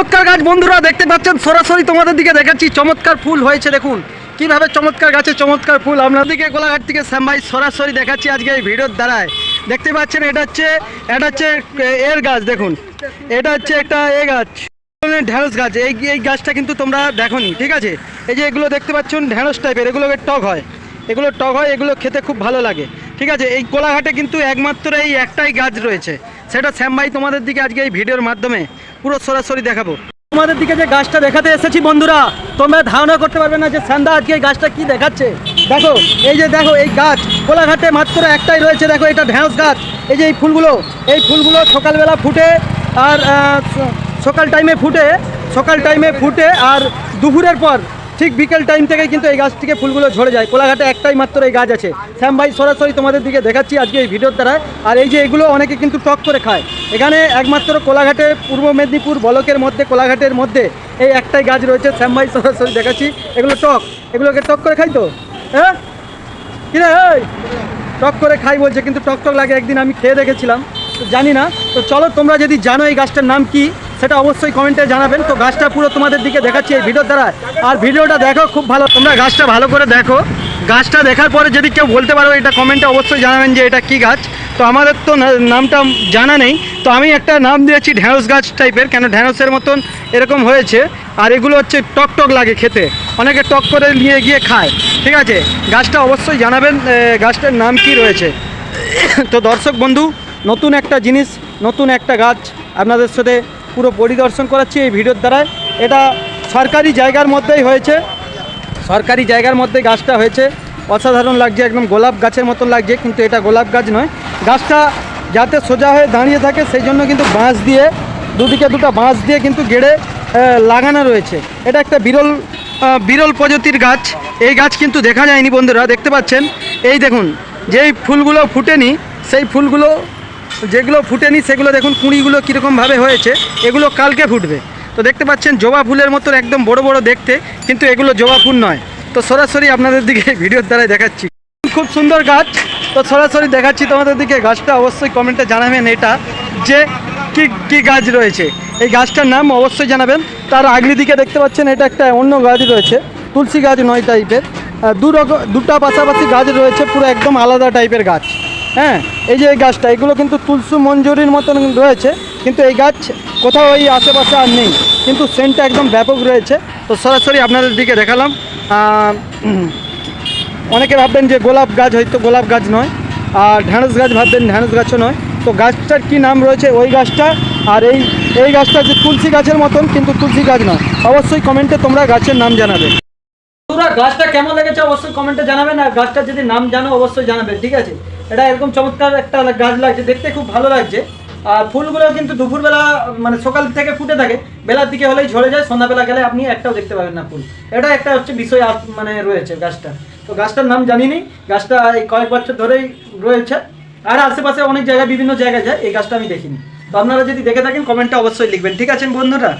চমৎকার গাছ বন্ধুরা, দেখতে পাচ্ছেন, সরাসরি তোমাদের দিকে দেখাচ্ছি। চমৎকার ফুল হয়েছে, দেখুন। কীভাবে চমৎকার গাছে চমৎকার ফুল। আপনাদেরকে গোলাঘাট থেকে শ্যাম ভাই সরাসরি দেখাচ্ছি আজকে এই ভিডিওর দ্বারায়। দেখতে পাচ্ছেন, এটা হচ্ছে এটা হচ্ছে এর গাছ, দেখুন। এটা হচ্ছে একটা এ গাছ। ঢেঁড়স গাছ। এই এই গাছটা কিন্তু তোমরা দেখোনি, ঠিক আছে? এই যে এগুলো দেখতে পাচ্ছেন, ঢেঁড়স টাইপের এগুলোকে টক হয়। এগুলো টক হয়, এগুলো খেতে খুব ভালো লাগে, ঠিক আছে? এই কোলাঘাটে কিন্তু একমাত্র এই একটাই গাছ রয়েছে। সেটা শ্যাম ভাই তোমাদের দিকে আজকে এই ভিডিওর মাধ্যমে পুরো সরাসরি দেখাবো। তোমাদের দিকে যে গাছটা দেখাতে এসেছি বন্ধুরা, তোমরা ধারণা করতে পারবে না যে স্যান্দা আজকে এই গাছটা কি দেখাচ্ছে। দেখো, এই যে দেখো, এই গাছ, কোলাঘাটে মাত্র একটাই রয়েছে, দেখো, এটা ঢ্যাঁস গাছ। এই যে এই ফুলগুলো এই ফুলগুলো সকালবেলা ফুটে আর সকাল টাইমে ফুটে, সকাল টাইমে ফুটে আর দুপুরের পর ঠিক বিকেল টাইম থেকে কিন্তু এই গাছ থেকে ফুলগুলো ঝরে যায়। কোলাঘাটে একটাই মাত্র এই গাছ আছে। শ্যাম ভাই, সরাসরি তোমাদের দিকে দেখাচ্ছি আজকে এই ভিডিওর দ্বারা। আর এই যে এগুলো অনেকে কিন্তু টক করে খায়। এখানে একমাত্র কোলাঘাটে পূর্ব মেদিনীপুর বলকের মধ্যে, কোলাঘাটের মধ্যে এই একটাই গাছ রয়েছে। শ্যাম ভাই, সরাসরি দেখাচ্ছি। এগুলো টক। এগুলোকে টক করে খাই তো? হ্যাঁ? কিরে টক করে খাই বলছে, কিন্তু টক টক লাগে। একদিন আমি খেয়ে দেখেছিলাম। জানি না। তো চলো তোমরা যদি জানো এই গাছটার নাম কি সেটা অবশ্যই কমেন্টে জানাবেন। তো গাছটা পুরো তোমাদের দিকে দেখাচ্ছি এই ভিডিওর দ্বারা। আর ভিডিওটা দেখো, খুব ভালো। তোমরা গাছটা ভালো করে দেখো। গাছটা দেখার পরে যদি কেউ বলতে পারো, এটা কমেন্টে অবশ্যই জানাবেন যে এটা কি গাছ। তো আমাদের তো নামটা জানা নেই। তো আমি একটা নাম দিয়েছি, ঢ্যাঁড়স গাছ টাইপের। কেন ঢ্যাঁড়সের মতন এরকম হয়েছে। আর এগুলো হচ্ছে টক টক লাগে খেতে। অনেকে টক করে নিয়ে গিয়ে খায়। ঠিক আছে? গাছটা অবশ্যই জানাবেন গাছটার নাম কি রয়েছে। তো দর্শক বন্ধু, নতুন একটা জিনিস, নতুন একটা গাছ আপনাদের সাথে পুরো পরিদর্শন করাচ্ছি এই ভিডিওর দ্বারায়। এটা সরকারি জায়গার মধ্যেই হয়েছে। সরকারি জায়গার মধ্যে গাছটা হয়েছে। অসাধারণ লাগছে, একদম গোলাপ গাছের মতন লাগছে, কিন্তু এটা গোলাপ গাছ নয়। গাছটা যাতে সোজা হয়ে দাঁড়িয়ে থাকে, সেই জন্য কিন্তু বাঁশ দিয়ে, দুদিকে দুটো বাঁশ দিয়ে কিন্তু গেড়ে লাগানো রয়েছে। এটা একটা বিরল বিরল প্রজাতির গাছ। এই গাছ কিন্তু দেখা যায়নি বন্ধুরা, দেখতে পাচ্ছেন? এই দেখুন, যেই ফুলগুলো ফুটেনি, সেই ফুলগুলো যেগুলো ফুটেনি সেগুলো দেখুন কুঁড়িগুলো কীরকমভাবে হয়েছে, এগুলো কালকে ফুটবে। তো দেখতে পাচ্ছেন জবা ফুলের মতন একদম বড় বড় দেখতে, কিন্তু এগুলো জবা ফুল নয়। তো সরাসরি আপনাদের দিকে ভিডিওর দ্বারাই দেখাচ্ছি। খুব সুন্দর গাছ। তো সরাসরি দেখাচ্ছি তোমাদের দিকে। গাছটা অবশ্যই কমেন্টে জানাবেন এটা, যে কি কি গাছ রয়েছে। এই গাছটার নাম অবশ্যই জানাবেন। তার আগলি দিকে দেখতে পাচ্ছেন এটা একটা অন্য গাছ রয়েছে। তুলসী গাছ নয় টাইপের দু রকম দুটা পাশাপাশি গাছ রয়েছে, পুরো একদম আলাদা টাইপের গাছ। হ্যাঁ এই যে এই গাছটা, এগুলো কিন্তু তুলসু মঞ্জুরির মতন রয়েছে, কিন্তু এই গাছ কোথাও এই আশেপাশে আর নেই। কিন্তু সেন্টটা একদম ব্যাপক রয়েছে। তো সরাসরি আপনাদের দিকে দেখালাম। অনেকে ভাববেন যে গোলাপ গাছ হয়তো গোলাপ গাছ নয়, আর ঢ্যাঁড়স গাছ ভাববেন ঢ্যাঁড়স গাছও নয়। তো গাছটার কি নাম রয়েছে? ওই গাছটা, আর এই এই গাছটা যে তুলসী গাছের মতন, কিন্তু তুলসী গাছ নয়। অবশ্যই কমেন্টে তোমরা গাছের নাম জানাবে। তোমরা গাছটা কেমন লেগেছে অবশ্যই কমেন্টে জানাবেন, আর গাছটা যদি নাম জানো, অবশ্যই জানাবে, ঠিক আছে? এটা এরকম চমৎকার একটা গাছ লাগছে, দেখতে খুব ভালো লাগছে। আর ফুলগুলো কিন্তু দুপুরবেলা মানে সকাল থেকে ফুটে থাকে, বেলার দিকে হলেই ঝরে যায়, সন্ধ্যাবেলা গেলে আপনি একটাও দেখতে পাবেন না ফুল। এটা একটা হচ্ছে বিষয় মানে রয়েছে গাছটা তো গাছটার নাম জানিনি, গাছটা এই কয়েক বছর ধরেই রয়েছে। আর আশেপাশে অনেক জায়গায়, বিভিন্ন জায়গায় যায়, এই গাছটা আমি দেখিনি। তো আপনারা যদি দেখে থাকেন, কমেন্টটা অবশ্যই লিখবেন। ঠিক আছে বন্ধুরা?